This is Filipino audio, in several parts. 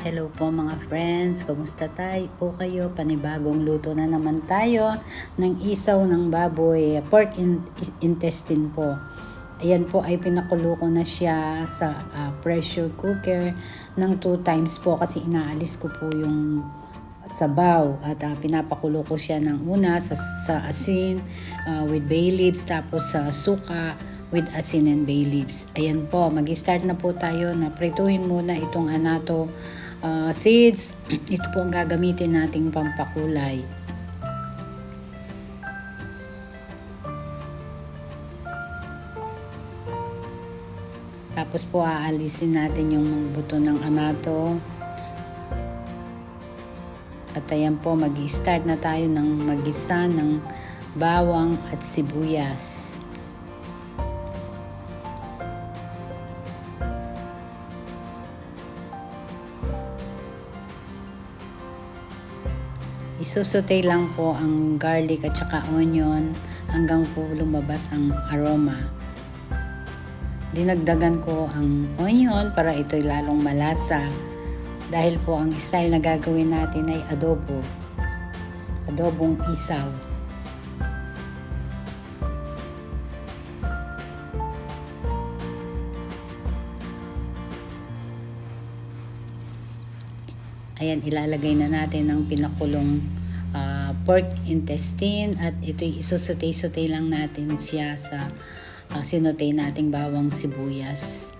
Hello po mga friends, kumusta tayo po kayo? Panibagong luto na naman tayo ng isaw ng baboy, pork in- intestine po. Ayan po ay pinakulo ko na siya sa ah, pressure cooker ng two times po kasi inaalis ko po yung sabaw at ah, pinapakulo ko siya ng una sa, sa asin ah, with bay leaves tapos sa suka with asin and bay leaves. Ayan po, mag-start na po tayo na prituhin muna itong anato ah, seeds. Ito po ang gagamitin nating pampakulay. Tapos po aalisin natin yung buto ng amato. At ayan po, mag start na tayo ng magisa ng bawang at sibuyas. Isusutay lang po ang garlic at saka onion hanggang po lumabas ang aroma. Dinagdagan ko ang onion para ito'y lalong malasa dahil po ang style na gagawin natin ay adobo. Adobong isaw. Ayan, ilalagay na natin ang pinakulong ah, pork intestine at ito'y isusutay-sutay lang natin siya sa uh, sinutay nating bawang sibuyas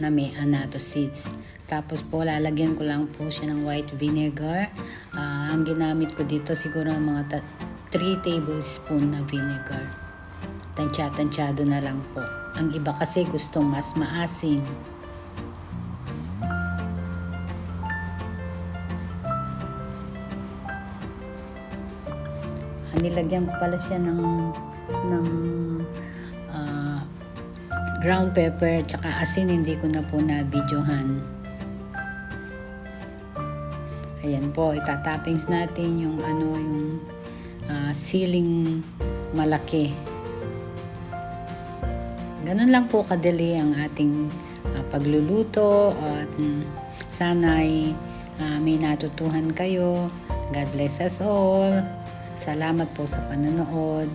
na may anato seeds. Tapos po, lalagyan ko lang po siya ng white vinegar. Ah, ang ginamit ko dito siguro mga 3 tablespoon na vinegar. Tansya-tansyado na lang po. Ang iba kasi gustong mas maasim. Nilagyan ko pala siya ng ng ah, ground pepper tsaka asin. Hindi ko na po na videohan ayan po itatappings natin yung ano yung ah, ceiling malaki. Ganun lang po kadali ang ating ah, pagluluto at mm, sana'y ah, may natutuhan kayo. God bless us all Salamat po sa panonood.